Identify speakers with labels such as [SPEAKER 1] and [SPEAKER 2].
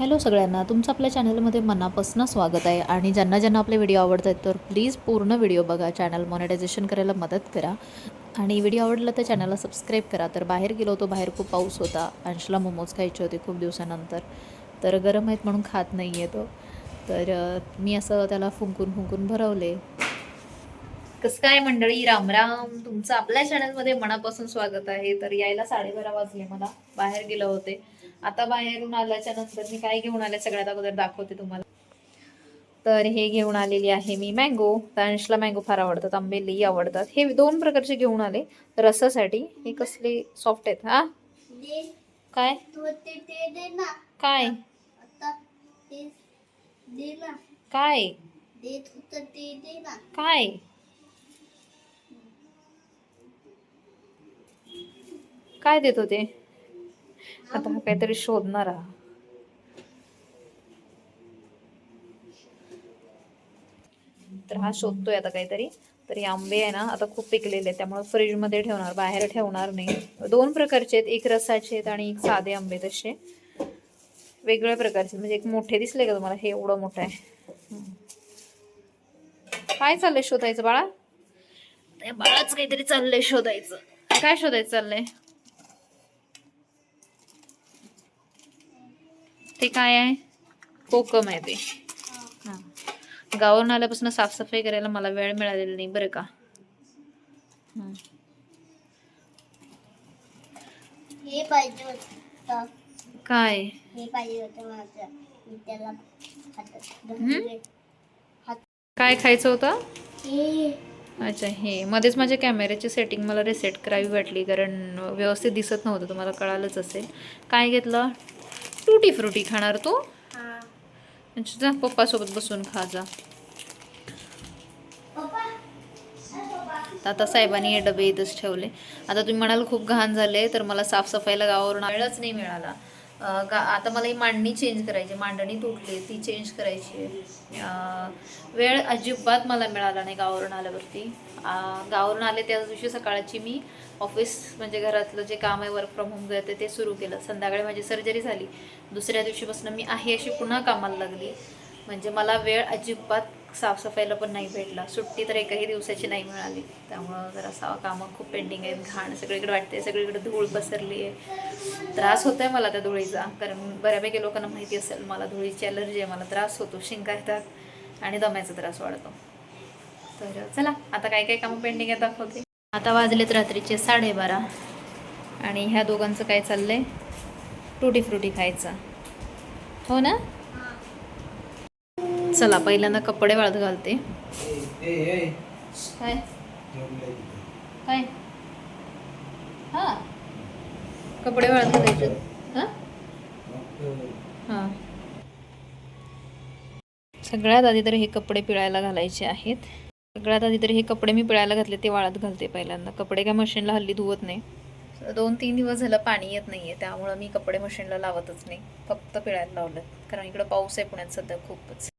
[SPEAKER 1] Hello सगळ्यांना तुमचं आपल्या चॅनलमध्ये मनापासून स्वागत आहे आणि ज्यांना ज्यांना आपले व्हिडिओ आवडत आहेत तर प्लीज पूर्ण व्हिडिओ बघा चॅनल मॉनिटायझेशन करायला मदत करा. आणि व्हिडिओ आवडला तर चॅनलला सबस्क्राईब करा तर बाहेर गेलो होतो बाहेर खूप पाऊस होता अंशला मोमोज खायचे होते खूप दिवसानंतर. तर गरम आहेत म्हणून खात नाही आहे तो. तर मी असं त्याला फुंकून फुंकून भरवले. कसं काय मंडळी? रामराम तुमचं आपल्या चॅनलमध्ये मनापासून स्वागत आहे. तर यायला साडेबारा वाजले मला. बाहेर गेलो होते. आता बाहेरून आल्याच्यानंतर मी काय घेऊन आले सगळ्यात अगोदर दाखवते तुम्हाला. तर हे घेऊन आलेली आहे मी मँगो. तांशला मँगो फार आवडतात. आंबे लई आवडतात. हे दोन प्रकारचे घेऊन आले. रसासाठी हे कसले सॉफ्ट आहेत हा? काय? काय? काय? काय? काय देत होते? आता हा काहीतरी शोधणार. हा तर हा शोधतोय आता काहीतरी. तर हे आंबे आहे ना आता खूप पिकलेले आहेत. त्यामुळे फ्रीजमध्ये ठेवणार बाहेर ठेवणार नाही. दोन प्रकारचे आहेत. एक रसाचे आहेत आणि एक साधे आंबे तसे. वेगवेगळ्या प्रकारचे. म्हणजे एक मोठे दिसले का तुम्हाला? हे एवढं मोठं आहे. काय चाललंय शोधायचं बाळा? बाळाच काहीतरी चाललंय शोधायचं. काय शोधायचं चाललंय? ते काय आहे? कोकम आहे ते. हा. गावावरून आल्यापासून साफसफाई करायला मला वेळ मिळालेला नाही बरं का. हम्म.
[SPEAKER 2] हे पाहिजे होतं.
[SPEAKER 1] काय?
[SPEAKER 2] हे
[SPEAKER 1] काय खायचं होतं?
[SPEAKER 2] हे.
[SPEAKER 1] अच्छा हे. मध्येच माझ्या कॅमेऱ्याची सेटिंग मला रिसेट करावी वाटली कारण व्यवस्थित दिसत नव्हतं तुम्हाला कळालंच असेल. काय घेतलं? टुटी फ्रुटी खाणार तू?
[SPEAKER 2] हा.
[SPEAKER 1] जा पप्पासोबत बसून खा जा.
[SPEAKER 2] पप्पा
[SPEAKER 1] आता साहेबांनी हे डबे इथंच ठेवले. आता तुम्ही म्हणाल खूप घाण झाले तर मला साफसफाईला गावावरून वेळच नाही मिळाला. गा आता मला ही मांडणी चेंज करायची मांडणी तुटली ती चेंज करायची. आहे. वेळ अजिबात मला मिळाला नाही गावावरून आल्यावरती. गावावरून आले त्याच दिवशी सकाळची मी ऑफिस म्हणजे घरातलं जे काम आहे वर्क फ्रॉम होम करते ते सुरू केलं. संध्याकाळी माझी सर्जरी झाली. दुसऱ्या दिवशीपासून मी आहे अशी पुन्हा कामाला लागली. म्हणजे मला वेळ अजिबात साफसफाईला पण नाही भेटला. सुट्टी तर एकाही दिवसाची नाही मिळाली. त्यामुळं जरा सा कामं खूप पेंडिंग आहेत. घाण सगळीकडे वाटते सगळीकडे धूळ पसरली आहे त्रास होतोय मला त्या धुळीचा. कारण बऱ्यापैकी लोकांना माहिती असेल मला धुळीची अलर्जी आहे. मला त्रास होतो. शिंका येतात आणि दम्याचा त्रास वाढतो. तर चला आता काय काय कामं पेंडिंग आहे दाखवते. आता वाजलेत रात्रीचे साडेबारा. आणि ह्या दोघांचं काय चाललंय? टुटी फ्रुटी खायचं. हो ना? चला पहिल्यांदा कपडे वाळत घालते. काय? काय? हा. कपडे वाळत घालायचे. सगळ्यात आधी तर हे कपडे पिळायला घालायचे आहेत. सगळ्यात आधी तर हे कपडे मी पिळायला घातले ते वाळत घालते पहिल्यांदा. कपडे काय मशीनला हल्ली धुवत नाही. दोन तीन दिवस झालं पाणी येत नाही आहे त्यामुळं मी कपडे मशीनला लावतच नाही. फक्त पिळायला लावलं. कारण इकडं पाऊस आहे पुण्यात सध्या खूपच.